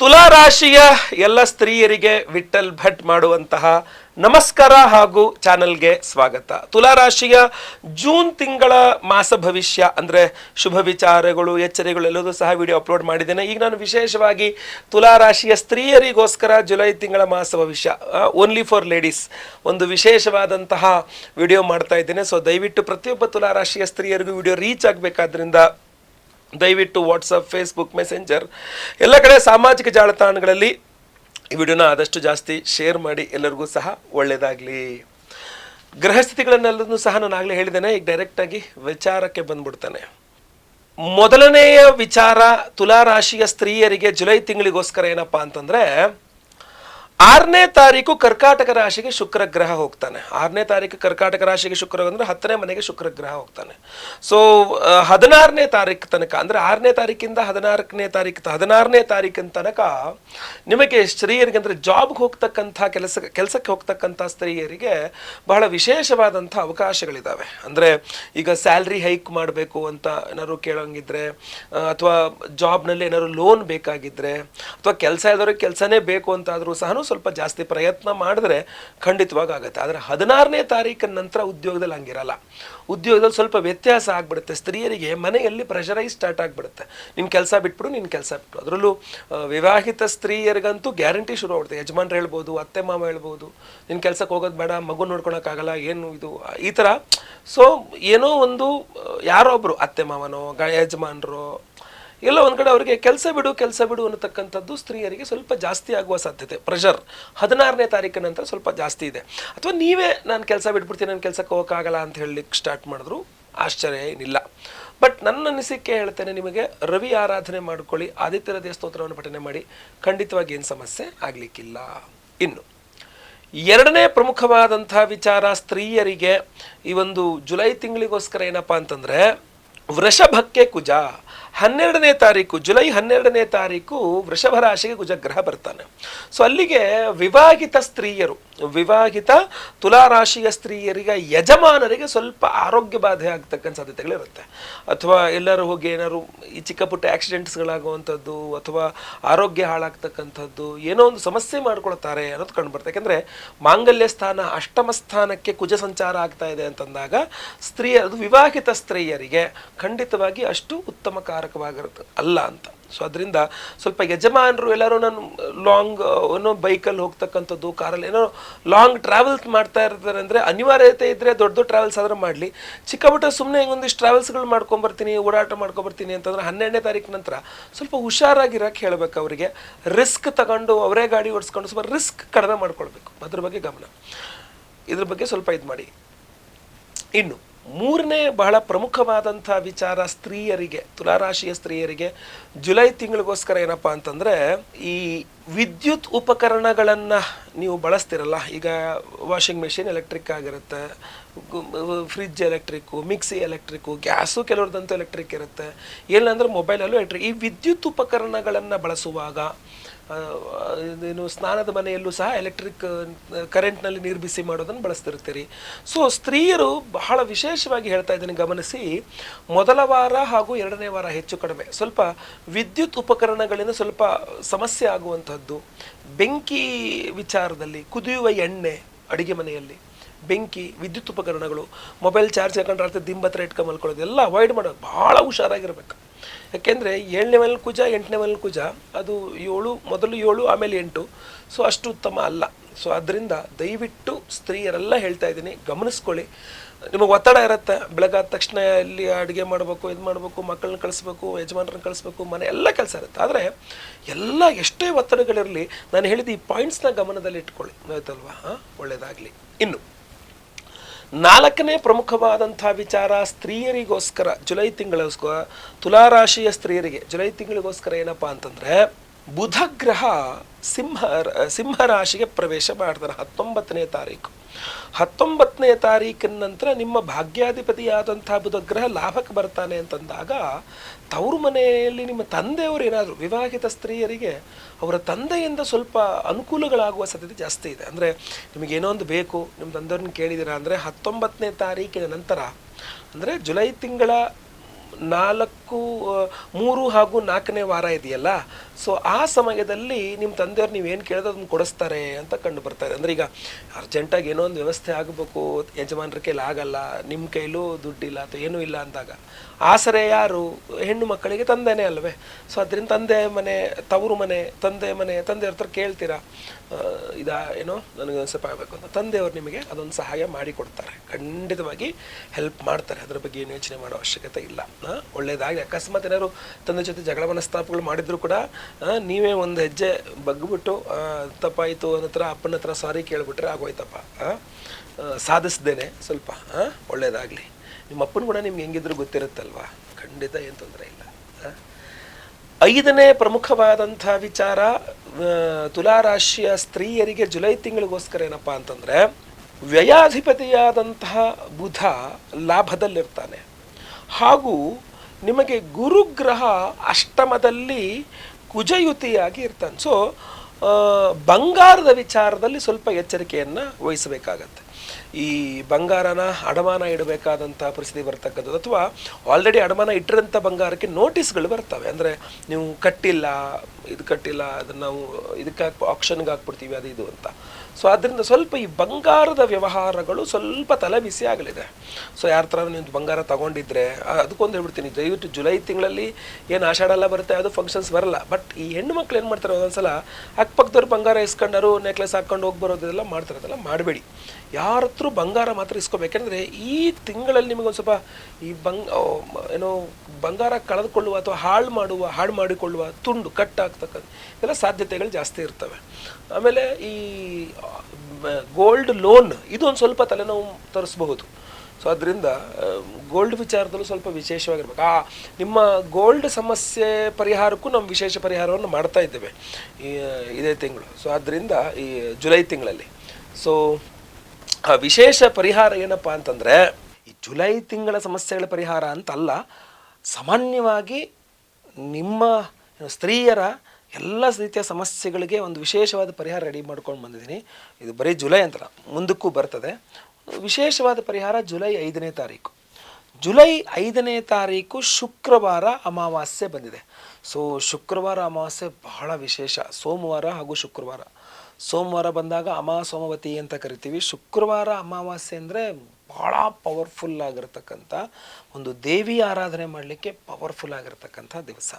ತುಲಾ ರಾಶಿಯ ಎಲ್ಲ ಸ್ತ್ರೀಯರಿಗೆ ವಿಠಲ್ ಭಟ್ ಮಾಡುವಂತಹ ನಮಸ್ಕಾರ ಹಾಗೂ ಚಾನಲ್ಗೆ ಸ್ವಾಗತ. ತುಲಾ ರಾಶಿಯ ಜೂನ್ ತಿಂಗಳ ಮಾಸ ಭವಿಷ್ಯ ಅಂದರೆ ಶುಭ ವಿಚಾರಗಳು, ಎಚ್ಚರಿಗಳು ಎಲ್ಲದೂ ಸಹ ವಿಡಿಯೋ ಅಪ್ಲೋಡ್ ಮಾಡಿದ್ದೇನೆ. ಈಗ ನಾನು ವಿಶೇಷವಾಗಿ ತುಲಾ ರಾಶಿಯ ಸ್ತ್ರೀಯರಿಗೋಸ್ಕರ ಜುಲೈ ತಿಂಗಳ ಮಾಸ ಭವಿಷ್ಯ ಓನ್ಲಿ ಫಾರ್ ಲೇಡೀಸ್ ಒಂದು ವಿಶೇಷವಾದಂತಹ ವಿಡಿಯೋ ಮಾಡ್ತಾ ಇದ್ದೇನೆ. ಸೊ ದಯವಿಟ್ಟು ಪ್ರತಿಯೊಬ್ಬ ತುಲಾ ರಾಶಿಯ ಸ್ತ್ರೀಯರಿಗೂ ವಿಡಿಯೋ ರೀಚ್ ಆಗಬೇಕಾದ್ರಿಂದ ದಯವಿಟ್ಟು ವಾಟ್ಸಪ್ ಫೇಸ್ಬುಕ್ ಮೆಸೆಂಜರ್ ಎಲ್ಲ ಕಡೆ ಸಾಮಾಜಿಕ ಜಾಲತಾಣಗಳಲ್ಲಿ ಈ ವಿಡಿಯೋನ ಆದಷ್ಟು ಜಾಸ್ತಿ ಶೇರ್ ಮಾಡಿ ಎಲ್ಲರಿಗೂ ಸಹ ಒಳ್ಳೆಯದಾಗಲಿ ಗ್ರಹಸ್ಥಿತಿಗಳನ್ನೆಲ್ಲದನ್ನು ಸಹ ನಾನು ಆಗಲೇ ಹೇಳಿದ್ದೇನೆ, ಈಗ ಡೈರೆಕ್ಟಾಗಿ ವಿಚಾರಕ್ಕೆ ಬಂದ್ಬಿಡ್ತಾನೆ. ಮೊದಲನೆಯ ವಿಚಾರ ತುಲಾ ರಾಶಿಯ ಸ್ತ್ರೀಯರಿಗೆ ಜುಲೈ ತಿಂಗಳಿಗೋಸ್ಕರ ಏನಪ್ಪಾ ಅಂತಂದ್ರೆ ಆರನೇ ತಾರೀಕು ಕರ್ಕಾಟಕ ರಾಶಿಗೆ ಶುಕ್ರ ಗ್ರಹ ಹೋಗ್ತಾನೆ. ಆರನೇ ತಾರೀಕು ಕರ್ಕಾಟಕ ರಾಶಿಗೆ ಶುಕ್ರ ಅಂದ್ರೆ ಹತ್ತನೇ ಮನೆಗೆ ಶುಕ್ರ ಗ್ರಹ ಹೋಗ್ತಾನೆ. ಸೊ ಹದಿನಾರನೇ ತಾರೀಕು ತನಕ ಅಂದ್ರೆ ಆರನೇ ತಾರೀಕಿಂದ ಹದಿನಾರನೇ ತಾರೀಕು ಹದಿನಾರನೇ ತಾರೀಕಿನ ತನಕ ನಿಮಗೆ ಸ್ತ್ರೀಯರಿಗೆ ಅಂದ್ರೆ ಜಾಬ್ಗೆ ಹೋಗ್ತಕ್ಕಂಥ ಕೆಲಸ, ಕೆಲಸಕ್ಕೆ ಹೋಗ್ತಕ್ಕಂಥ ಸ್ತ್ರೀಯರಿಗೆ ಬಹಳ ವಿಶೇಷವಾದಂಥ ಅವಕಾಶಗಳಿದ್ದಾವೆ ಅಂದ್ರೆ ಈಗ ಸ್ಯಾಲ್ರಿ ಹೈಕ್ ಮಾಡಬೇಕು ಅಂತ ಏನಾದ್ರು ಕೇಳೋಂಗಿದ್ರೆ ಅಥವಾ ಜಾಬ್ನಲ್ಲಿ ಏನಾದ್ರು ಲೋನ್ ಬೇಕಾಗಿದ್ರೆ, ಅಥವಾ ಕೆಲಸ ಇದ್ದವ್ರಿಗೆ ಕೆಲಸನೇ ಬೇಕು ಅಂತಾದರೂ ಸಹ ಸ್ವಲ್ಪ ಜಾಸ್ತಿ ಪ್ರಯತ್ನ ಮಾಡಿದ್ರೆ ಖಂಡಿತವಾಗಿ ಆಗುತ್ತೆ. ಆದರೆ ಹದಿನಾರನೇ ತಾರೀಕಿನ ನಂತರ ಉದ್ಯೋಗದಲ್ಲಿ ಹಂಗಿರಲ್ಲ. ಉದ್ಯೋಗದಲ್ಲಿ ಸ್ವಲ್ಪ ವ್ಯತ್ಯಾಸ ಆಗ್ಬಿಡುತ್ತೆ. ಸ್ತ್ರೀಯರಿಗೆ ಮನೆಯಲ್ಲಿ ಪ್ರೆಷರೈಸ್ ಸ್ಟಾರ್ಟ್ ಆಗಿಬಿಡುತ್ತೆ. ನಿನ್ನ ಕೆಲಸ ಬಿಟ್ಬಿಡು ನಿನ್ನ ಕೆಲಸ ಬಿಟ್ಟು ಅದರಲ್ಲೂ ವಿವಾಹಿತ ಸ್ತ್ರೀಯರಿಗಂತೂ ಗ್ಯಾರಂಟಿ ಶುರು ಆಗ್ಬಿಡುತ್ತೆ. ಯಜಮಾನ್ರು ಹೇಳ್ಬೋದು, ಅತ್ತೆ ಮಾವ ಹೇಳ್ಬೋದು ನಿನ್ನ ಕೆಲಸಕ್ಕೆ ಹೋಗೋದು ಬೇಡ, ಮಗು ನೋಡ್ಕೊಳಕ್ಕಾಗಲ್ಲ ಏನು ಇದು, ಈ ಥರ ಸೊ ಏನೋ ಒಂದು ಯಾರೋ ಒಬ್ರು, ಅತ್ತೆ ಮಾವನೋ ಯಜಮಾನ್ರು ಎಲ್ಲ ಒಂದು ಕಡೆ ಅವರಿಗೆ ಕೆಲಸ ಬಿಡು ಕೆಲಸ ಬಿಡು ಅನ್ನತಕ್ಕಂಥದ್ದು ಸ್ತ್ರೀಯರಿಗೆ ಸ್ವಲ್ಪ ಜಾಸ್ತಿ ಆಗುವ ಸಾಧ್ಯತೆ. ಪ್ರೆಷರ್ ಹದಿನಾರನೇ ತಾರೀಕಿನ ನಂತರ ಸ್ವಲ್ಪ ಜಾಸ್ತಿ ಇದೆ. ಅಥವಾ ನೀವೇ ನಾನು ಕೆಲಸ ಬಿಟ್ಬಿಡ್ತೀನಿ ನನ್ನ ಕೆಲಸಕ್ಕೆ ಹೋಗೋಕ್ಕಾಗಲ್ಲ ಅಂತ ಹೇಳಲಿಕ್ಕೆ ಸ್ಟಾರ್ಟ್ ಮಾಡಿದ್ರು ಆಶ್ಚರ್ಯ ಏನಿಲ್ಲ. ಬಟ್ ನನ್ನ ಅನಿಸಿಕೆ ಹೇಳ್ತೇನೆ ನಿಮಗೆ, ರವಿ ಆರಾಧನೆ ಮಾಡ್ಕೊಳ್ಳಿ, ಆದಿತ್ಯರ ದೇವಸ್ತೋತ್ರವನ್ನು ಸ್ತೋತ್ರವನ್ನು ಪಠನೆ ಮಾಡಿ, ಖಂಡಿತವಾಗಿ ಏನು ಸಮಸ್ಯೆ ಆಗಲಿಕ್ಕಿಲ್ಲ. ಇನ್ನು, ಎರಡನೇ ಪ್ರಮುಖವಾದಂಥ ವಿಚಾರ ಸ್ತ್ರೀಯರಿಗೆ ಈ ಒಂದು ಜುಲೈ ತಿಂಗಳಿಗೋಸ್ಕರ ಏನಪ್ಪಾ ಅಂತಂದರೆ, ವೃಷಭಕ್ಕೆ ಕುಜ. ಹನ್ನೆರಡನೇ ತಾರೀಕು, ಜುಲೈ ಹನ್ನೆರಡನೇ ತಾರೀಕು ವೃಷಭ ರಾಶಿಗೆ ಕುಜಗ್ರಹ ಬರ್ತಾನೆ. ಸೊ ಅಲ್ಲಿಗೆ ವಿವಾಹಿತ ಸ್ತ್ರೀಯರು, ವಿವಾಹಿತ ತುಲಾ ರಾಶಿಯ ಸ್ತ್ರೀಯರಿಗೆ, ಯಜಮಾನರಿಗೆ ಸ್ವಲ್ಪ ಆರೋಗ್ಯ ಬಾಧೆ ಆಗ್ತಕ್ಕಂಥ ಸಾಧ್ಯತೆಗಳಿರುತ್ತೆ. ಅಥವಾ ಎಲ್ಲರೂ ಹೋಗಿ ಏನಾದ್ರು ಈ ಚಿಕ್ಕ ಪುಟ್ಟ ಆಕ್ಸಿಡೆಂಟ್ಸ್ಗಳಾಗುವಂಥದ್ದು ಅಥವಾ ಆರೋಗ್ಯ ಹಾಳಾಗ್ತಕ್ಕಂಥದ್ದು, ಏನೋ ಒಂದು ಸಮಸ್ಯೆ ಮಾಡ್ಕೊಳ್ತಾರೆ ಅನ್ನೋದು ಕಂಡು ಬರುತ್ತೆ. ಯಾಕಂದ್ರೆ ಮಾಂಗಲ್ಯ ಸ್ಥಾನ, ಅಷ್ಟಮ ಸ್ಥಾನಕ್ಕೆ ಕುಜ ಸಂಚಾರ ಆಗ್ತಾ ಇದೆ ಅಂತಂದಾಗ, ಸ್ತ್ರೀಯರದು ವಿವಾಹಿತ ಸ್ತ್ರೀಯರಿಗೆ ಖಂಡಿತವಾಗಿ ಅಷ್ಟು ಉತ್ತಮ ಕಾರಕವಾಗಿರುತ್ತೆ ಅಲ್ಲ ಅಂತ. ಸೊ ಅದರಿಂದ ಸ್ವಲ್ಪ ಯಜಮಾನರು ಎಲ್ಲರೂ ನಾನು ಲಾಂಗ್ ಏನೋ ಬೈಕಲ್ಲಿ ಹೋಗ್ತಕ್ಕಂಥದ್ದು, ಕಾರಲ್ಲಿ ಏನೋ ಲಾಂಗ್ ಟ್ರಾವೆಲ್ಸ್ ಮಾಡ್ತಾ ಇರ್ತಾರೆ ಅಂದರೆ ಅನಿವಾರ್ಯತೆ ಇದ್ದರೆ ದೊಡ್ಡ ದೊಡ್ಡ ಟ್ರಾವೆಲ್ಸ್ ಆದರೂ ಮಾಡಲಿ. ಚಿಕ್ಕಪುಟ್ಟ ಸುಮ್ಮನೆ ಒಂದಿಷ್ಟು ಟ್ರಾವೆಲ್ಸ್ಗಳು ಮಾಡ್ಕೊಂಬರ್ತೀನಿ, ಓಡಾಟ ಮಾಡ್ಕೊಂಬರ್ತೀನಿ ಅಂತಂದ್ರೆ ಹನ್ನೆರಡನೇ ತಾರೀಕು ನಂತರ ಸ್ವಲ್ಪ ಹುಷಾರಾಗಿರಕ್ಕೆ ಹೇಳಬೇಕು ಅವರಿಗೆ. ರಿಸ್ಕ್ ತಗೊಂಡು ಅವರೇ ಗಾಡಿ ಓಡಿಸ್ಕೊಂಡು ಸ್ವಲ್ಪ ರಿಸ್ಕ್ ಕಡಿಮೆ ಮಾಡ್ಕೊಳ್ಬೇಕು. ಅದ್ರ ಬಗ್ಗೆ ಗಮನ. ಇದ್ರ ಬಗ್ಗೆ ಸ್ವಲ್ಪ ಇದು ಮಾಡಿ. ಇನ್ನು ಮೂರನೇ ಬಹಳ ಪ್ರಮುಖವಾದಂಥ ವಿಚಾರ ಸ್ತ್ರೀಯರಿಗೆ, ತುಲಾರಾಶಿಯ ಸ್ತ್ರೀಯರಿಗೆ ಜುಲೈ ತಿಂಗಳಿಗೋಸ್ಕರ ಏನಪ್ಪ ಅಂತಂದರೆ, ಈ ವಿದ್ಯುತ್ ಉಪಕರಣಗಳನ್ನು ನೀವು ಬಳಸ್ತಿರಲ್ಲ, ಈಗ ವಾಷಿಂಗ್ ಮೆಷಿನ್ ಎಲೆಕ್ಟ್ರಿಕ್ ಆಗಿರುತ್ತೆ fridge electric mixie electric gas ಕೆಲವ್ರದಂತೂ electric ಇರುತ್ತೆ. ಏನಂದ್ರೆ ಮೊಬೈಲಲ್ಲೂ ಎಲೆಕ್ಟ್ರಿಕ್ ಈ ವಿದ್ಯುತ್ ಉಪಕರಣಗಳನ್ನು ಬಳಸುವಾಗ ಇದೇನು ಸ್ನಾನದ ಮನೆಯಲ್ಲೂ ಸಹ ಎಲೆಕ್ಟ್ರಿಕ್ ಕರೆಂಟ್ನಲ್ಲಿ ನೀರು ಬಿಸಿ ಮಾಡೋದನ್ನು ಬಳಸ್ತಿರ್ತೀರಿ. ಸೊ ಸ್ತ್ರೀಯರು ಬಹಳ ವಿಶೇಷವಾಗಿ ಹೇಳ್ತಾ ಇದ್ದೀನಿ, ಗಮನಿಸಿ, ಮೊದಲ ವಾರ ಹಾಗೂ ಎರಡನೇ ವಾರ ಹೆಚ್ಚು ಕಡಿಮೆ. ಸ್ವಲ್ಪ ವಿದ್ಯುತ್ ಉಪಕರಣಗಳಿಂದ ಸ್ವಲ್ಪ ಸಮಸ್ಯೆ ಆಗುವಂಥದ್ದು. ಬೆಂಕಿ ವಿಚಾರದಲ್ಲಿ, ಕುದಿಯುವ ಎಣ್ಣೆ ಅಡುಗೆ ಮನೆಯಲ್ಲಿ, ಬೆಂಕಿ, ವಿದ್ಯುತ್ ಉಪಕರಣಗಳು ಮೊಬೈಲ್ ಚಾರ್ಜ್ ಹಾಕೊಂಡ್ರೆ ಅರ್ಥ ದಿಂಬ ಹತ್ರ ಇಟ್ಕೊಂಡು ಮಲ್ಕೊಳ್ಳೋದು, ಎಲ್ಲ ಅವಾಯ್ಡ್ ಮಾಡೋದು ಭಾಳ ಹುಷಾರಾಗಿರ್ಬೇಕು. ಯಾಕೆಂದರೆ ಏಳನೇ ಮನೇಲಿ ಕುಜ, ಎಂಟನೇ ಮನೇಲಿ ಕುಜ, ಅದು ಏಳು, ಮೊದಲು ಏಳು, ಆಮೇಲೆ ಎಂಟು. ಸೊ ಅಷ್ಟು ಉತ್ತಮ ಅಲ್ಲ. ಸೊ ಅದರಿಂದ ದಯವಿಟ್ಟು ಸ್ತ್ರೀಯರೆಲ್ಲ ಹೇಳ್ತಾ ಇದ್ದೀನಿ, ಗಮನಿಸ್ಕೊಳ್ಳಿ. ನಿಮಗೆ ಒತ್ತಡ ಇರುತ್ತೆ ಬೆಳಗಾದ ತಕ್ಷಣ ಇಲ್ಲಿ ಅಡುಗೆ ಮಾಡಬೇಕು, ಇದು ಮಾಡಬೇಕು, ಮಕ್ಕಳನ್ನ ಕಳಿಸ್ಬೇಕು, ಯಜಮಾನ್ರನ್ನ ಕಳಿಸ್ಬೇಕು, ಮನೆ ಎಲ್ಲ ಕೆಲಸ ಇರುತ್ತೆ. ಆದರೆ ಎಲ್ಲ ಎಷ್ಟೇ ಒತ್ತಡಗಳಿರಲಿ, ನಾನು ಹೇಳಿದ ಈ ಪಾಯಿಂಟ್ಸ್ನ ಗಮನದಲ್ಲಿ ಇಟ್ಕೊಳ್ಳಿ ಆಯ್ತಲ್ವಾ? ಹಾಂ? ಒಳ್ಳೆಯದಾಗಲಿ ಇನ್ನು. ನಾಲ್ಕನೇ ಪ್ರಮುಖವಾದಂಥ ವಿಚಾರ ಸ್ತ್ರೀಯರಿಗೋಸ್ಕರ, ಜುಲೈ ತಿಂಗಳಿಗೋಸ್ಕರ, ತುಲಾರಾಶಿಯ ಸ್ತ್ರೀಯರಿಗೆ. ಜುಲೈ ತಿಂಗಳಿಗೋಸ್ಕರ ಏನಪ್ಪ ಅಂತಂದರೆ, ಬುಧ ಗ್ರಹ ಸಿಂಹ ಸಿಂಹರಾಶಿಗೆ ಪ್ರವೇಶ ಮಾಡ್ತಾರೆ ಹತ್ತೊಂಬತ್ತನೇ ತಾರೀಕು. ಹತ್ತೊಂಬತ್ತನೇ ತಾರೀಕಿನ ನಂತರ ನಿಮ್ಮ ಭಾಗ್ಯಾಧಿಪತಿಯಾದಂಥ ಬುಧ ಗ್ರಹ ಲಾಭಕ್ಕೆ ಬರ್ತಾನೆ ಅಂತಂದಾಗ ತವರು ಮನೆಯಲ್ಲಿ ನಿಮ್ಮ ತಂದೆಯವರು ಏನಾದರೂ ವಿವಾಹಿತ ಸ್ತ್ರೀಯರಿಗೆ ಅವರ ತಂದೆಯಿಂದ ಸ್ವಲ್ಪ ಅನುಕೂಲಗಳಾಗುವ ಸಾಧ್ಯತೆ ಜಾಸ್ತಿ ಇದೆ. ಅಂದರೆ ನಿಮಗೇನೋ ಒಂದು ಬೇಕು, ನಿಮ್ಮ ತಂದೆಯವ್ರನ್ನ ಕೇಳಿದ್ದೀರಾ ಅಂದರೆ ಹತ್ತೊಂಬತ್ತನೇ ತಾರೀಕಿನ ನಂತರ, ಅಂದರೆ ಜುಲೈ ತಿಂಗಳ ನಾಲ್ಕು ನಾಲ್ಕು ಮೂರು ಹಾಗೂ ನಾಲ್ಕನೇ ವಾರ ಇದೆಯಲ್ಲ? ಸೊ ಆ ಸಮಯದಲ್ಲಿ ನಿಮ್ಮ ತಂದೆಯವ್ರು ನೀವೇನು ಕೇಳಿದ್ರೆ ಅದನ್ನು ಕೊಡಿಸ್ತಾರೆ ಅಂತ ಕಂಡು ಬರ್ತಾರೆ ಅಂದರೆ ಈಗ ಅರ್ಜೆಂಟಾಗಿ ಏನೋ ಒಂದು ವ್ಯವಸ್ಥೆ ಆಗಬೇಕು ಯಜಮಾನ್ರ ಕೈಲಿ ಆಗಲ್ಲ ನಿಮ್ಮ ಕೈಲೂ ದುಡ್ಡಿಲ್ಲ ಅಥವಾ ಏನೂ ಇಲ್ಲ ಅಂದಾಗ ಆಸರೆ ಯಾರು? ಹೆಣ್ಣು ಮಕ್ಕಳಿಗೆ ತಂದೆನೇ ಅಲ್ವೇ? ಸೊ ಅದರಿಂದ ತಂದೆ ಮನೆ ತವರು ಮನೆ ತಂದೆ ಮನೆ ತಂದೆಯವ್ರ ಹತ್ರ ಕೇಳ್ತೀರಾ? ಇದ ಏನೋ ನನಗೆ ಸ್ವಲ್ಪ ಆಗಬೇಕು ಅಂತ. ತಂದೆಯವರು ನಿಮಗೆ ಅದೊಂದು ಸಹಾಯ ಮಾಡಿಕೊಡ್ತಾರೆ. ಖಂಡಿತವಾಗಿ ಹೆಲ್ಪ್ ಮಾಡ್ತಾರೆ. ಅದ್ರ ಬಗ್ಗೆ ಏನು ಯೋಚನೆ ಮಾಡೋ ಅವಶ್ಯಕತೆ ಇಲ್ಲ. ಆ, ಒಳ್ಳೇದಾಗಿ ಅಕಸ್ಮಾತ್ ಏನಾದ್ರು ತಂದೆ ಜೊತೆ ಜಗಳ ಮನಸ್ತಾಪಗಳು ಮಾಡಿದ್ರು ಕೂಡ ನೀವೇ ಒಂದು ಹೆಜ್ಜೆ ಬಗ್ಬಿಟ್ಟು ತಪ್ಪಾಯಿತು ಅನ್ನೋ ಹತ್ರ ಅಪ್ಪನ ಹತ್ರ ಸಾರಿ ಕೇಳ್ಬಿಟ್ರೆ ಆಗೋಯ್ತಪ್ಪ. ಸಾಧಿಸ್ದೇನೆ ಸ್ವಲ್ಪ ಒಳ್ಳೇದಾಗ್ಲಿ. ನಿಮ್ಮ ಅಪ್ಪನ ಕೂಡ ನಿಮ್ಗೆ ಹೆಂಗಿದ್ರು ಗೊತ್ತಿರುತ್ತಲ್ವಾ? ಖಂಡಿತ ಏನು ತೊಂದರೆ ಇಲ್ಲ? ಐದನೇ ಪ್ರಮುಖವಾದಂಥ ವಿಚಾರ ತುಲಾರಾಶಿಯ ಸ್ತ್ರೀಯರಿಗೆ ಜುಲೈ ತಿಂಗಳಿಗೋಸ್ಕರ ಏನಪ್ಪ ಅಂತಂದ್ರೆ, ವ್ಯಯಾಧಿಪತಿಯಾದಂತಹ ಬುಧ ಲಾಭದಲ್ಲಿರ್ತಾನೆ. ಹಾಗೂ ನಿಮಗೆ ಗುರುಗ್ರಹ ಅಷ್ಟಮದಲ್ಲಿ ಕುಜಯುತಿಯಾಗಿ ಇರ್ತಾನೆ. ಸೊ ಬಂಗಾರದ ವಿಚಾರದಲ್ಲಿ ಸ್ವಲ್ಪ ಎಚ್ಚರಿಕೆಯನ್ನು ವಹಿಸಬೇಕಾಗತ್ತೆ. ಈ ಬಂಗಾರನ ಅಡಮಾನ ಇಡಬೇಕಾದಂಥ ಪರಿಸ್ಥಿತಿ ಬರ್ತಕ್ಕಂಥದ್ದು. ಅಥವಾ ಆಲ್ರೆಡಿ ಅಡಮಾನ ಇಟ್ಟಿರೋಂಥ ಬಂಗಾರಕ್ಕೆ ನೋಟಿಸ್ಗಳು ಬರ್ತವೆ. ಅಂದರೆ ನೀವು ಕಟ್ಟಿಲ್ಲ, ಇದು ಕಟ್ಟಿಲ್ಲ, ಅದನ್ನು ನಾವು ಇದಕ್ಕೆ ಹಾಕಿ ಆಕ್ಷನ್ಗೆ ಹಾಕ್ಬಿಡ್ತೀವಿ, ಅದು ಇದು ಅಂತ. ಸೊ ಅದರಿಂದ ಸ್ವಲ್ಪ ಈ ಬಂಗಾರದ ವ್ಯವಹಾರಗಳು ಸ್ವಲ್ಪ ತಲೆ ಬಿಸಿ ಆಗಲಿದೆ. ಸೊ ಯಾರ ಥರ ನೀವು ಬಂಗಾರ ತಗೊಂಡಿದ್ರೆ ಅದಕ್ಕೊಂದು ಹೇಳ್ಬಿಡ್ತೀನಿ. ದಯವಿಟ್ಟು ಜುಲೈ ತಿಂಗಳಲ್ಲಿ ಏನು ಆಷಾಢ ಎಲ್ಲ ಬರುತ್ತೆ, ಅದು ಫಂಕ್ಷನ್ಸ್ ಬರಲ್ಲ. ಬಟ್ ಈ ಹೆಣ್ಣು ಮಕ್ಳು ಏನು ಮಾಡ್ತಾರೆ, ಒಂದೊಂದ್ಸಲ ಅಕ್ಕಪಕ್ಕದವ್ರು ಬಂಗಾರ ಇಸ್ಕೊಂಡರು ನೆಕ್ಲೆಸ್ ಹಾಕ್ಕೊಂಡು ಹೋಗಿ ಬರೋದೆಲ್ಲ ಮಾಡ್ತಾರೆ. ಅದೆಲ್ಲ ಮಾಡಬೇಡಿ. ಯಾರ ಹತ್ರ ಬಂಗಾರ ಮಾತ್ರ ಇಸ್ಕೋಬೇಕಂದ್ರೆ ಈ ತಿಂಗಳಲ್ಲಿ ನಿಮಗೆ ಒಂದು ಸ್ವಲ್ಪ ಈ ಬಂಗ್ ಏನೋ ಬಂಗಾರ ಕಳೆದುಕೊಳ್ಳುವ ಅಥವಾ ಹಾಳು ಮಾಡುವ, ಹಾಳು ಮಾಡಿಕೊಳ್ಳುವ ತುಂಡು, ಕಟ್ಟಾಗ್ತಕ್ಕಂಥ ಇದೆಲ್ಲ ಸಾಧ್ಯತೆಗಳು ಜಾಸ್ತಿ ಇರ್ತವೆ. ಆಮೇಲೆ ಈ ಗೋಲ್ಡ್ ಲೋನ್ ಇದು ಒಂದು ಸ್ವಲ್ಪ ತಲೆನೋವು ತರಿಸ್ಬಹುದು. ಸೊ ಅದರಿಂದ ಗೋಲ್ಡ್ ವಿಚಾರದಲ್ಲೂ ಸ್ವಲ್ಪ ವಿಶೇಷವಾಗಿರ್ಬೇಕು. ಆ, ನಿಮ್ಮ ಗೋಲ್ಡ್ ಸಮಸ್ಯೆ ಪರಿಹಾರಕ್ಕೂ ನಾವು ವಿಶೇಷ ಪರಿಹಾರವನ್ನು ಮಾಡ್ತಾ ಇದ್ದೇವೆ ಇದೇ ತಿಂಗಳು. ಸೊ ಆದ್ದರಿಂದ ಈ ಜುಲೈ ತಿಂಗಳಲ್ಲಿ. ಸೊ ಆ ವಿಶೇಷ ಪರಿಹಾರ ಏನಪ್ಪಾ ಅಂತಂದ್ರೆ, ಈ ಜುಲೈ ತಿಂಗಳ ಸಮಸ್ಯೆಗಳ ಪರಿಹಾರ ಅಂತಲ್ಲ, ಸಾಮಾನ್ಯವಾಗಿ ನಿಮ್ಮ ಸ್ತ್ರೀಯರ ಎಲ್ಲ ರೀತಿಯ ಸಮಸ್ಯೆಗಳಿಗೆ ಒಂದು ವಿಶೇಷವಾದ ಪರಿಹಾರ ರೆಡಿ ಮಾಡ್ಕೊಂಡು ಬಂದಿದ್ದೀನಿ. ಇದು ಬರೀ ಜುಲೈ ಅಂತಲ್ಲ ಮುಂದಕ್ಕೂ ಬರ್ತದೆ. ವಿಶೇಷವಾದ ಪರಿಹಾರ ಜುಲೈ ಐದನೇ ತಾರೀಕು. ಜುಲೈ ಐದನೇ ತಾರೀಕು ಶುಕ್ರವಾರ ಅಮಾವಾಸ್ಯೆ ಬಂದಿದೆ. ಸೊ ಶುಕ್ರವಾರ ಅಮಾವಾಸ್ಯೆ ಬಹಳ ವಿಶೇಷ. ಸೋಮವಾರ ಹಾಗೂ ಶುಕ್ರವಾರ. ಸೋಮವಾರ ಬಂದಾಗ ಅಮಾ ಸೋಮವತಿ ಅಂತ ಕರಿತೀವಿ. ಶುಕ್ರವಾರ ಅಮಾವಾಸ್ಯೆ ಅಂದರೆ ಭಾಳ ಪವರ್ಫುಲ್ ಆಗಿರ್ತಕ್ಕಂಥ ಒಂದು ದೇವಿ ಆರಾಧನೆ ಮಾಡಲಿಕ್ಕೆ ಪವರ್ಫುಲ್ ಆಗಿರ್ತಕ್ಕಂಥ ದಿವಸ.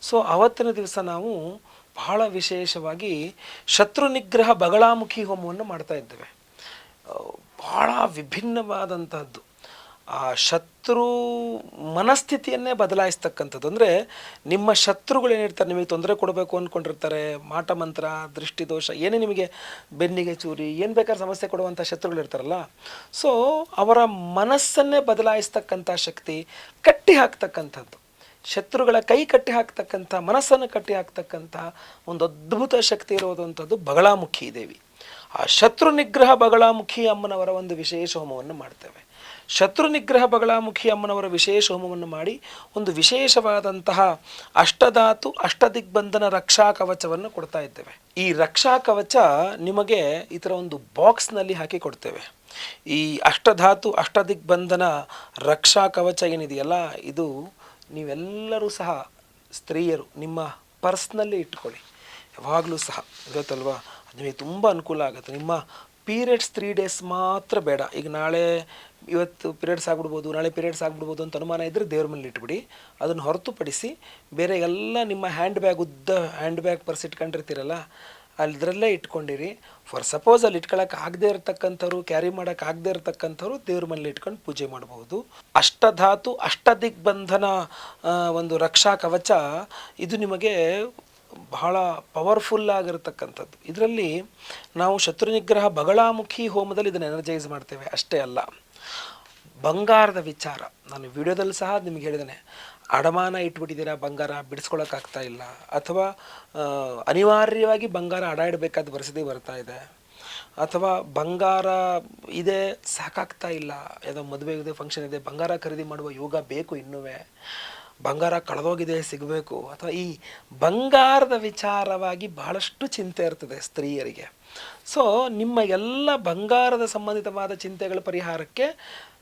ಸೊ ಅವತ್ತಿನ ದಿವಸ ನಾವು ಬಹಳ ವಿಶೇಷವಾಗಿ ಶತ್ರು ನಿಗ್ರಹ ಬಗಳಾಮುಖಿ ಹೋಮವನ್ನು ಮಾಡ್ತಾ ಇದ್ದೇವೆ. ಬಹಳ ವಿಭಿನ್ನವಾದಂತಹದ್ದು. ಆ ಶತ್ರು ಮನಸ್ಥಿತಿಯನ್ನೇ ಬದಲಾಯಿಸ್ತಕ್ಕಂಥದ್ದು. ಅಂದರೆ ನಿಮ್ಮ ಶತ್ರುಗಳು ಏನಿರ್ತಾರೆ, ನಿಮಗೆ ತೊಂದರೆ ಕೊಡಬೇಕು ಅಂದ್ಕೊಂಡಿರ್ತಾರೆ ಮಾಟ ಮಂತ್ರ ದೃಷ್ಟಿದೋಷ ಏನೇ ನಿಮಗೆ ಬೆನ್ನಿಗೆ ಚೂರಿ, ಏನು ಬೇಕಾದ್ರೆ ಸಮಸ್ಯೆ ಕೊಡುವಂಥ ಶತ್ರುಗಳು ಇರ್ತಾರಲ್ಲ. ಸೊ ಅವರ ಮನಸ್ಸನ್ನೇ ಬದಲಾಯಿಸ್ತಕ್ಕಂಥ ಶಕ್ತಿ ಕಟ್ಟಿ ಹಾಕ್ತಕ್ಕಂಥದ್ದು. ಶತ್ರುಗಳ ಕೈ ಕಟ್ಟಿ ಹಾಕ್ತಕ್ಕಂಥ, ಮನಸ್ಸನ್ನು ಕಟ್ಟಿ ಹಾಕ್ತಕ್ಕಂಥ ಒಂದು ಅದ್ಭುತ ಶಕ್ತಿ ಇರುವುದಂಥದ್ದು ಬಗಳಾಮುಖಿ ದೇವಿ. ಆ ಶತ್ರು ನಿಗ್ರಹ ಬಗಳಾಮುಖಿ ಅಮ್ಮನವರ ಒಂದು ವಿಶೇಷ ಹೋಮವನ್ನು ಮಾಡ್ತೇವೆ. ಶತ್ರು ನಿಗ್ರಹ ಬಗಳಾಮುಖಿ ಅಮ್ಮನವರ ವಿಶೇಷ ಹೋಮವನ್ನು ಮಾಡಿ ಒಂದು ವಿಶೇಷವಾದಂತಹ ಅಷ್ಟಧಾತು, ಅಷ್ಟದಿಗ್ಬಂಧನ ರಕ್ಷಾ ಕವಚವನ್ನು ಕೊಡ್ತಾ ಇದ್ದೇವೆ. ಈ ರಕ್ಷಾ ಕವಚ ನಿಮಗೆ ಈ ಥರ ಒಂದು ಬಾಕ್ಸ್ನಲ್ಲಿ ಹಾಕಿ ಕೊಡ್ತೇವೆ. ಈ ಅಷ್ಟಧಾತು, ಅಷ್ಟದಿಗ್ಬಂಧನ ರಕ್ಷಾ ಕವಚ ಏನಿದೆಯಲ್ಲ, ಇದು ನೀವೆಲ್ಲರೂ ಸಹ ಸ್ತ್ರೀಯರು, ನಿಮ್ಮ ಪರ್ಸ್ನಲ್ಲಿ ಇಟ್ಕೊಳ್ಳಿ. ಯಾವಾಗಲೂ ಸಹ, ಗೊತ್ತಲ್ವಾ? ಅದು ನಿಮಗೆ ತುಂಬ ಅನುಕೂಲ ಆಗುತ್ತೆ. ನಿಮ್ಮ ಪೀರಿಯಡ್ಸ್ ತ್ರೀ ಡೇಸ್ ಮಾತ್ರ ಬೇಡ. ಈಗ ನಾಳೆ ಇವತ್ತು ಪೀರಿಯಡ್ಸ್ ಆಗ್ಬಿಡ್ಬೋದು, ನಾಳೆ ಪೀರಿಯಡ್ಸ್ ಆಗ್ಬಿಡ್ಬೋದು ಅಂತ ಅನುಮಾನ ಇದ್ದರೆ ದೇವ್ರ ಮೇಲೆ ಇಟ್ಬಿಡಿ. ಅದನ್ನು ಹೊರತುಪಡಿಸಿ ಬೇರೆ ಎಲ್ಲ ನಿಮ್ಮ ಹ್ಯಾಂಡ್ ಬ್ಯಾಗ್ ಉದ್ದ ಹ್ಯಾಂಡ್ ಬ್ಯಾಗ್ ಪರ್ಸ್ ಇಟ್ಕೊಂಡಿರ್ತೀರಲ್ಲ ಅದರಲ್ಲೇ ಇಟ್ಕೊಂಡಿರಿ. ಫಾರ್ ಸಪೋಸ್ ಅಲ್ಲಿ ಇಟ್ಕೊಳಕ್ಕೆ ಆಗದೆ ಇರತಕ್ಕಂಥವ್ರು ಕ್ಯಾರಿ ಮಾಡೋಕೆ ಆಗದೆ ಇರತಕ್ಕಂಥವ್ರು ದೇವ್ರ ಮನೇಲಿ ಇಟ್ಕೊಂಡು ಪೂಜೆ ಮಾಡಬಹುದು ಅಷ್ಟಧಾತು ಅಷ್ಟ ದಿಗ್ಬಂಧನ ಒಂದು ರಕ್ಷಾ ಕವಚ, ಇದು ನಿಮಗೆ ಬಹಳ ಪವರ್ಫುಲ್ ಆಗಿರತಕ್ಕಂಥದ್ದು. ಇದರಲ್ಲಿ ನಾವು ಶತ್ರು ನಿಗ್ರಹ ಬಗಳಾಮುಖಿ ಹೋಮದಲ್ಲಿ ಇದನ್ನು ಎನರ್ಜೈಸ್ ಮಾಡ್ತೇವೆ. ಅಷ್ಟೇ ಅಲ್ಲ, ಬಂಗಾರದ ವಿಚಾರ. ನಾನು ವಿಡಿಯೋದಲ್ಲಿ ಸಹ ನಿಮ್ಗೆ ಹೇಳಿದ್ದೇನೆ. ಅಡಮಾನ ಇಟ್ಬಿಟ್ಟಿದ್ದೀರಾ ಬಂಗಾರ, ಬಿಡಿಸ್ಕೊಳಕ್ಕಾಗ್ತಾ ಇಲ್ಲ. ಅಥವಾ ಅನಿವಾರ್ಯವಾಗಿ ಬಂಗಾರ ಅಡ ಇಡಬೇಕಾದ ಪರಿಸ್ಥಿತಿ ಬರ್ತಾ ಇದೆ. ಅಥವಾ ಬಂಗಾರ ಇದೆ, ಸಾಕಾಗ್ತಾ ಇಲ್ಲ. ಯಾವುದೋ ಮದುವೆ ಇದೆ ಫಂಕ್ಷನ್ ಇದೆ, ಬಂಗಾರ ಖರೀದಿ ಮಾಡುವ ಯೋಗ ಬೇಕು ಇನ್ನುವೇ. ಬಂಗಾರ ಕಳೆದೋಗಿದೆ, ಸಿಗಬೇಕು. ಅಥವಾ ಈ ಬಂಗಾರದ ವಿಚಾರವಾಗಿ ಬಹಳಷ್ಟು ಚಿಂತೆ ಇರ್ತದೆ ಸ್ತ್ರೀಯರಿಗೆ. ಸೊ ನಿಮ್ಮ ಎಲ್ಲ ಬಂಗಾರದ ಸಂಬಂಧಿತವಾದ ಚಿಂತೆಗಳ ಪರಿಹಾರಕ್ಕೆ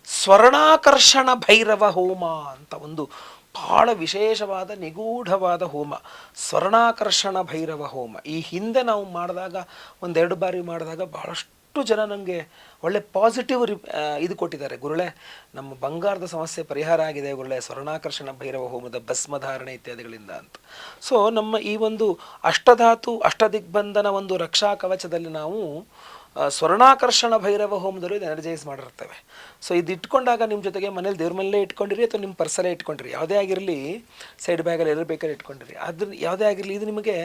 ಸ್ವರ್ಣಾಕರ್ಷಣ ಭೈರವ ಹೋಮ ಅಂತ ಒಂದು ಬಹಳ ವಿಶೇಷವಾದ, ನಿಗೂಢವಾದ ಹೋಮ. ಸ್ವರ್ಣಾಕರ್ಷಣ ಭೈರವ ಹೋಮ. ಈ ಹಿಂದೆ ನಾವು ಮಾಡಿದಾಗ, ಒಂದೆರಡು ಬಾರಿ ಮಾಡಿದಾಗ ಬಹಳಷ್ಟು ಜನ ನನಗೆ ಒಳ್ಳೆ ಪಾಸಿಟಿವ್ ರಿ ಇದು ಕೊಟ್ಟಿದ್ದಾರೆ. ಗುರುಳೆ, ನಮ್ಮ ಬಂಗಾರದ ಸಮಸ್ಯೆ ಪರಿಹಾರ ಆಗಿದೆ ಗುರುಳೆ. ಸ್ವರ್ಣಾಕರ್ಷಣ ಭೈರವ ಹೋಮದ ಭಸ್ಮಧಾರಣೆ ಇತ್ಯಾದಿಗಳಿಂದ ಅಂತ. ಸೊ ನಮ್ಮ ಈ ಒಂದು ಅಷ್ಟಧಾತು, ಅಷ್ಟದಿಗ್ಬಂಧನ ಒಂದು ರಕ್ಷಾ ಕವಚದಲ್ಲಿ ನಾವು ಸ್ವರ್ಣಾಕರ್ಷಣ ಭೈರವ ಹೋಮದಲ್ಲೂ ಇದು ಎನರ್ಜೈಸ್ ಮಾಡಿರ್ತೇವೆ ಸೊ ಇದು ಇಟ್ಕೊಂಡಾಗ ನಿಮ್ಮ ಜೊತೆಗೆ ಮನೇಲಿ ದೇವ್ರ ಮನೇಲೇ ಇಟ್ಕೊಂಡಿರಿ ಅಥವಾ ನಿಮ್ಮ ಪರ್ಸಲ್ಲೇ ಇಟ್ಕೊಂಡಿರಿ? ಯಾವುದೇ ಆಗಿರಲಿ ಸೈಡ್ ಬ್ಯಾಗಲ್ಲಿ ಎಲ್ಲ ಬೇಕಾದ್ರೆ ಇಟ್ಕೊಂಡಿರಿ. ಅದ್ರ ಯಾವುದೇ ಆಗಿರಲಿ, ಇದು ನಿಮಗೆ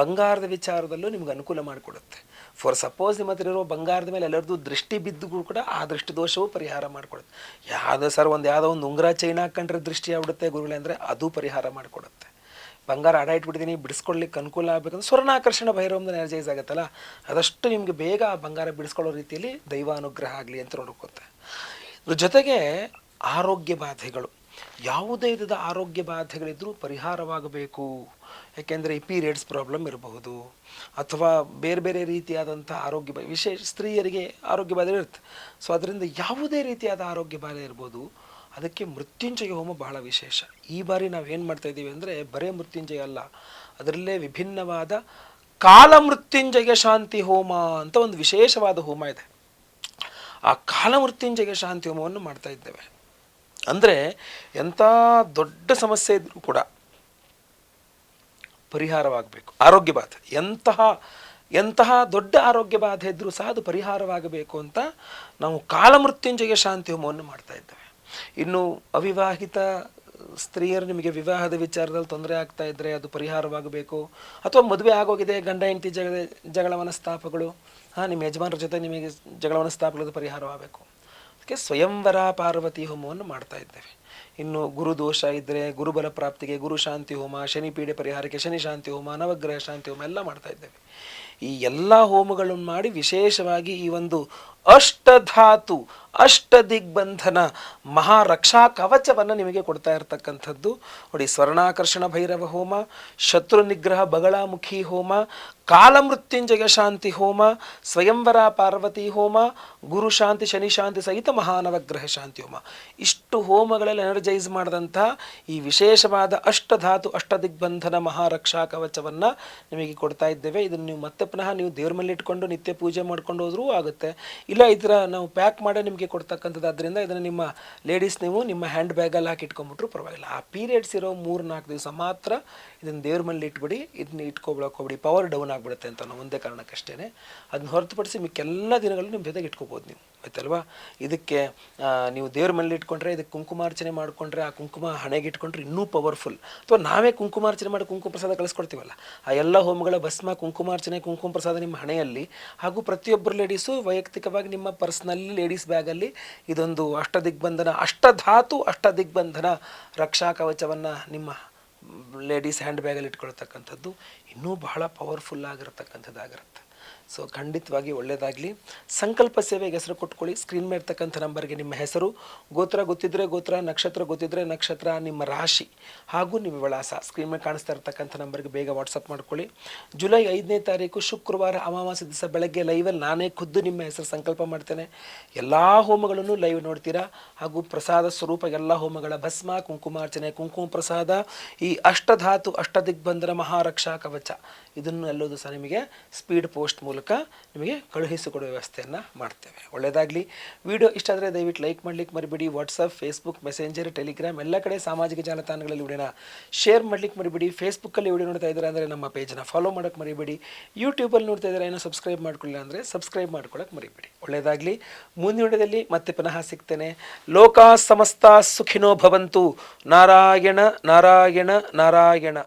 ಬಂಗಾರದ ವಿಚಾರದಲ್ಲೂ ನಿಮ್ಗೆ ಅನುಕೂಲ ಮಾಡಿಕೊಡುತ್ತೆ. ಫಾರ್ ಸಪೋಸ್ ನಿಮ್ಮ ಹತ್ರ ಇರೋ ಬಂಗಾರದ ಮೇಲೆ ಎಲ್ಲರದ್ದು ದೃಷ್ಟಿ ಬಿದ್ದು ಕೂಡ ಆ ದೃಷ್ಟಿ ದೋಷವು ಪರಿಹಾರ ಮಾಡಿಕೊಡುತ್ತೆ. ಯಾವುದೋ ಸರ್ ಒಂದು ಯಾವುದೋ ಒಂದು ಉಂಗುರ ಚೈನ್ ಹಾಕೊಂಡ್ರೆ ದೃಷ್ಟಿ ಆಗ್ಬಿಡುತ್ತೆ ಗುರುಗಳೇ ಅಂದರೆ ಅದು ಪರಿಹಾರ ಮಾಡಿಕೊಡುತ್ತೆ. ಬಂಗಾರ ಅಡ ಇಟ್ಬಿಟ್ಟಿದ್ದೀನಿ ಬಿಡಿಸ್ಕೊಳ್ಲಿಕ್ಕೆ ಅನುಕೂಲ ಆಗಬೇಕಂದ್ರೆ ಸ್ವರ್ಣಾಕರ್ಷಣ ಭೈರವಂದ ಎನರ್ಜೈಸ್ ಆಗುತ್ತಲ್ಲ? ಅದಷ್ಟು ನಿಮಗೆ ಬೇಗ ಆ ಬಂಗಾರ ಬಿಡಿಸ್ಕೊಳ್ಳೋ ರೀತಿಯಲ್ಲಿ ದೈವ ಅನುಗ್ರಹ ಆಗಲಿ ಅಂತ ನೋಡ್ಕೋತೆ. ಇದ್ರ ಜೊತೆಗೆ ಆರೋಗ್ಯ ಬಾಧೆಗಳು. ಯಾವುದೇ ವಿಧದ ಆರೋಗ್ಯ ಬಾಧೆಗಳಿದ್ದರೂ ಪರಿಹಾರವಾಗಬೇಕು. ಯಾಕೆಂದರೆ ಈ ಪೀರಿಯಡ್ಸ್ ಪ್ರಾಬ್ಲಮ್ ಇರಬಹುದು ಅಥವಾ ಬೇರೆ ಬೇರೆ ರೀತಿಯಾದಂಥ ಆರೋಗ್ಯ ಬಾ, ವಿಶೇಷ ಸ್ತ್ರೀಯರಿಗೆ ಆರೋಗ್ಯ ಬಾಧೆ ಇರುತ್ತೆ. ಸೊ ಅದರಿಂದ ಯಾವುದೇ ರೀತಿಯಾದ ಆರೋಗ್ಯ ಬಾಧೆ ಇರ್ಬೋದು ಅದಕ್ಕೆ ಮೃತ್ಯುಂಜಯ ಹೋಮ ಬಹಳ ವಿಶೇಷ. ಈ ಬಾರಿ ನಾವು ಏನು ಮಾಡ್ತಾ ಇದ್ದೀವಿ ಅಂದರೆ ಬರೇ ಮೃತ್ಯುಂಜಯ ಅಲ್ಲ, ಅದರಲ್ಲೇ ವಿಭಿನ್ನವಾದ ಕಾಲ ಮೃತ್ಯುಂಜಯ ಶಾಂತಿ ಹೋಮ ಅಂತ ಒಂದು ವಿಶೇಷವಾದ ಹೋಮ ಇದೆ. ಆ ಕಾಲ ಮೃತ್ಯುಂಜಯ ಶಾಂತಿ ಹೋಮವನ್ನು ಮಾಡ್ತಾ ಇದ್ದೇವೆ. ಅಂದರೆ ಎಂಥ ದೊಡ್ಡ ಸಮಸ್ಯೆ ಇದ್ರೂ ಕೂಡ ಪರಿಹಾರವಾಗಬೇಕು. ಆರೋಗ್ಯ ಬಾಧೆ. ಎಂತಹ ಎಂತಹ ದೊಡ್ಡ ಆರೋಗ್ಯ ಬಾಧೆ ಇದ್ರೂ ಸಹ ಅದು ಪರಿಹಾರವಾಗಬೇಕು ಅಂತ ನಾವು ಕಾಲಮೃತ್ಯುಂಜಯ ಶಾಂತಿ ಹೋಮವನ್ನು ಮಾಡ್ತಾ ಇದ್ದೇವೆ. ಇನ್ನು ಅವಿವಾಹಿತ ಸ್ತ್ರೀಯರು ನಿಮಗೆ ವಿವಾಹದ ವಿಚಾರದಲ್ಲಿ ತೊಂದರೆ ಆಗ್ತಾ ಇದ್ದರೆ ಅದು ಪರಿಹಾರವಾಗಬೇಕು. ಅಥವಾ ಮದುವೆ ಆಗೋಗಿದೆ, ಗಂಡ, ಹೆಂಡತಿ ಜಗಳ ಜಗಳ ಮನಸ್ತಾಪಗಳು ಹಾಂ, ನಿಮ್ಮ ಯಜಮಾನರ ಜೊತೆ ನಿಮಗೆ ಜಗಳ ಮನಸ್ತಾಪಗಳದ್ದು ಪರಿಹಾರವಾಗಬೇಕು. ಅದಕ್ಕೆ ಸ್ವಯಂವರ ಪಾರ್ವತಿ ಹೋಮವನ್ನು ಮಾಡ್ತಾ ಇದ್ದೇವೆ. ಇನ್ನು ಗುರು ದೋಷ ಇದ್ರೆ ಗುರುಬಲ ಪ್ರಾಪ್ತಿಗೆ ಗುರು ಶಾಂತಿ ಹೋಮ ಶನಿ ಪೀಡೆ ಪರಿಹಾರಕ್ಕೆ ಶನಿ ಶಾಂತಿ ಹೋಮ, ನವಗ್ರಹ ಶಾಂತಿ ಹೋಮ ಎಲ್ಲ ಮಾಡ್ತಾ ಇದ್ದೇವೆ. ಈ ಎಲ್ಲ ಹೋಮಗಳನ್ನು ಮಾಡಿ ವಿಶೇಷವಾಗಿ ಈ ಒಂದು ಅಷ್ಟಧಾತು ಅಷ್ಟ ದಿಗ್ಬಂಧನ ಮಹಾರಕ್ಷಾ ಕವಚವನ್ನು ನಿಮಗೆ ಕೊಡ್ತಾ ಇರತಕ್ಕಂಥದ್ದು. ನೋಡಿ, ಸ್ವರ್ಣಾಕರ್ಷಣ ಭೈರವ ಹೋಮ, ಶತ್ರು ನಿಗ್ರಹ ಬಗಳಾಮುಖಿ ಹೋಮ, ಕಾಲಮೃತ್ಯುಂಜಯ ಶಾಂತಿ ಹೋಮ, ಸ್ವಯಂವರ ಪಾರ್ವತಿ ಹೋಮ, ಗುರು ಶಾಂತಿ, ಶನಿ ಶಾಂತಿ ಸಹಿತ ಮಹಾನವಗ್ರಹ ಶಾಂತಿ ಹೋಮ. ಇಷ್ಟು ಹೋಮಗಳಲ್ಲಿ ಎನರ್ಜೈಸ್ ಮಾಡಿದಂಥ ಈ ವಿಶೇಷವಾದ ಅಷ್ಟಧಾತು, ಅಷ್ಟದಿಗ್ಬಂಧನ ಮಹಾರಕ್ಷಾ ಕವಚವನ್ನು ನಿಮಗೆ ಕೊಡ್ತಾ ಇದ್ದೇವೆ. ಇದನ್ನು ನೀವು ಮತ್ತೆ ಪುನಃ ನೀವು ದೇವ್ರ ಮೇಲೆ ಇಟ್ಕೊಂಡು ನಿತ್ಯ ಪೂಜೆ ಮಾಡ್ಕೊಂಡು ಹೋದ್ರೂ ಆಗುತ್ತೆ. ಇಲ್ಲ ಈ ನಾವು ಪ್ಯಾಕ್ ಮಾಡಿ ನಿಮಗೆ ಕೊಡ್ತಕ್ಕಂಥದ್ದು ಆದ್ದರಿಂದ ಇದನ್ನು ನಿಮ್ಮ ಲೇಡೀಸ್ ನೀವು ನಿಮ್ಮ ಹ್ಯಾಂಡ್ ಬ್ಯಾಗಲ್ಲಿ ಹಾಕಿ ಇಟ್ಕೊಂಬಿಟ್ರು ಪರವಾಗಿಲ್ಲ. ಆ ಪೀರಿಯಡ್ಸ್ ಇರೋ ಮೂರು ನಾಲ್ಕು ದಿವಸ ಮಾತ್ರ ಇದನ್ನು ದೇವ್ರ ಮನೇಲಿ ಇಟ್ಬಿಡಿ, ಇದನ್ನ ಇಟ್ಕೊಬಿಡಕ್ಕೆ ಹೋಗ್ಬಿಡಿ ಪವರ್ ಡೌನ್ ಆಗಿಬಿಡುತ್ತೆ ಅಂತ ನಾವು ಒಂದೇ ಕಾರಣಕ್ಕಷ್ಟೇ ಅದನ್ನ ಹೊರತುಪಡಿಸಿ ಮಿಕ್ಕೆಲ್ಲ ದಿನಗಳು ನಿಮ್ಮ ಜೊತೆಗೆ ಇಟ್ಕೋಬೋದು ನೀವು, ಆಯ್ತಲ್ವಾ? ಇದಕ್ಕೆ ನೀವು ದೇವ್ರ ಮನೇಲಿ ಇಟ್ಕೊಂಡ್ರೆ, ಇದಕ್ಕೆ ಕುಂಕುಮಾರ್ಚನೆ ಮಾಡಿಕೊಂಡ್ರೆ, ಆ ಕುಂಕುಮ ಹಣೆಗೆ ಇಟ್ಕೊಂಡ್ರೆ ಇನ್ನೂ ಪವರ್ಫುಲ್ ಅಥವಾ ನಾವೇ ಕುಂಕುಮಾರ್ಚನೆ ಮಾಡಿ ಕುಂಕುಮ ಪ್ರಸಾದ ಕಳಿಸ್ಕೊಡ್ತೀವಲ್ಲ, ಆ ಎಲ್ಲ ಹೋಮಗಳ ಭಸ್ಮ ಕುಂಕುಮಾರ್ಚನೆ ಕುಂಕುಮ ಪ್ರಸಾದ ನಿಮ್ಮ ಹಣೆಯಲ್ಲಿ. ಹಾಗೂ ಪ್ರತಿಯೊಬ್ಬರು ಲೇಡೀಸು ವೈಯಕ್ತಿಕವಾಗಿ ನಿಮ್ಮ ಪರ್ಸ್ನಲ್ಲಿ ಲೇಡೀಸ್ ಬ್ಯಾಗಲ್ಲಿ ಇದೊಂದು ಅಷ್ಟದಿಗ್ಬಂಧನ, ಅಷ್ಟಧಾತು ಅಷ್ಟದಿಗ್ಬಂಧನ ರಕ್ಷಾ ಕವಚವನ್ನು ನಿಮ್ಮ ಲೇಡೀಸ್ ಹ್ಯಾಂಡ್ ಬ್ಯಾಗಲ್ಲಿ ಇಟ್ಕೊಳ್ತಕ್ಕಂಥದ್ದು ಇನ್ನೂ ಬಹಳ ಪವರ್ಫುಲ್ ಆಗಿರತಕ್ಕಂಥದ್ದಾಗಿರುತ್ತೆ. ಸೊ ಖಂಡಿತವಾಗಿ ಒಳ್ಳೆಯದಾಗಲಿ ಸಂಕಲ್ಪ ಸೇವೆಗೆ ಹೆಸರು ಕೊಟ್ಕೊಳ್ಳಿ. ಸ್ಕ್ರೀನ್ ಮೇಲೆ ಇರ್ತಕ್ಕಂಥ ನಂಬರ್ಗೆ ನಿಮ್ಮ ಹೆಸರು. ಗೋತ್ರ ಗೊತ್ತಿದ್ರೆ ಗೋತ್ರ, ನಕ್ಷತ್ರ ಗೊತ್ತಿದ್ರೆ ನಕ್ಷತ್ರ, ನಿಮ್ಮ ರಾಶಿ ಹಾಗೂ ನಿಮ್ಮ ವಿಳಾಸ. ಸ್ಕ್ರೀನ್ ಮೇಲೆ ಕಾಣಿಸ್ತಾ ಇರ್ತಕ್ಕಂಥ ನಂಬರ್ಗೆ ಬೇಗ ವಾಟ್ಸಪ್ ಮಾಡ್ಕೊಳ್ಳಿ. ಜುಲೈ ಐದನೇ ತಾರೀಕು, ಶುಕ್ರವಾರ, ಅಮಾವಾಸ್ಯ ದಿವಸ ಬೆಳಗ್ಗೆ ಲೈವಲ್ಲಿ ನಾನೇ ಖುದ್ದು ನಿಮ್ಮ ಹೆಸರು ಸಂಕಲ್ಪ ಮಾಡ್ತೇನೆ. ಎಲ್ಲ ಹೋಮಗಳನ್ನು ಲೈವ್ ನೋಡ್ತೀರಾ? ಹಾಗೂ ಪ್ರಸಾದ ಸ್ವರೂಪ ಎಲ್ಲ ಹೋಮಗಳ ಭಸ್ಮ, ಕುಂಕುಮಾರ್ಚನೆ, ಕುಂಕುಮ ಪ್ರಸಾದ, ಈ ಅಷ್ಟಧಾತು, ಅಷ್ಟದಿಗ್ಬಂಧನ ಮಹಾರಕ್ಷಾ ಕವಚ. ಇದನ್ನು ಎಲ್ಲೋದು ಸಹ ನಿಮಗೆ ಸ್ಪೀಡ್ ಪೋಸ್ಟ್ ಮೂಲಕ ನಿಮಗೆ ಕಳುಹಿಸಿಕೊಡುವ ವ್ಯವಸ್ಥೆಯನ್ನು ಮಾಡ್ತೇವೆ. ಒಳ್ಳೆಯದಾಗಲಿ. ವಿಡಿಯೋ ಇಷ್ಟ ಆದರೆ ದಯವಿಟ್ಟು ಲೈಕ್ ಮಾಡಲಿಕ್ಕೆ ಮರಿಬೇಡಿ. ವಾಟ್ಸಪ್ ಫೇಸ್ಬುಕ್ ಮೆಸೆಂಜರ್ ಟೆಲಿಗ್ರಾಮ್ ಎಲ್ಲ ಕಡೆ ಸಾಮಾಜಿಕ ಜಾಲತಾಣಗಳಲ್ಲಿ ವಿಡಿಯೋನ ಶೇರ್ ಮಾಡಲಿಕ್ಕೆ ಮರಿಬೇಡಿ. ಫೇಸ್ಬುಕ್ಕಲ್ಲಿ ವಿಡಿಯೋ ನೋಡ್ತಾ ಇದ್ದಾರೆ ಅಂದರೆ ನಮ್ಮ ಪೇಜನ್ನ ಫಾಲೋ ಮಾಡೋಕ್ಕೆ ಮರಿಬೇಡಿ. ಯೂಟ್ಯೂಬಲ್ಲಿ ನೋಡ್ತಾ ಇದ್ದಾರೆ ಏನೋ ಸಬ್ಸ್ಕ್ರೈಬ್ ಮಾಡ್ಕೊಳ್ಳಿಲ್ಲ ಅಂದರೆ ಸಬ್ಸ್ಕ್ರೈಬ್ ಮಾಡ್ಕೊಳ್ಳೋಕೆ ಮರಿಬೇಡಿ. ಒಳ್ಳೆಯದಾಗಲಿ. ಮುಂದಿನ ವಿಡಿಯೋದಲ್ಲಿ ಮತ್ತೆ ಪುನಃ ಸಿಗ್ತೇನೆ. ಲೋಕ ಸಮಸ್ತ ಸುಖಿನೋ ಭವಂತು. ನಾರಾಯಣ ನಾರಾಯಣ ನಾರಾಯಣ.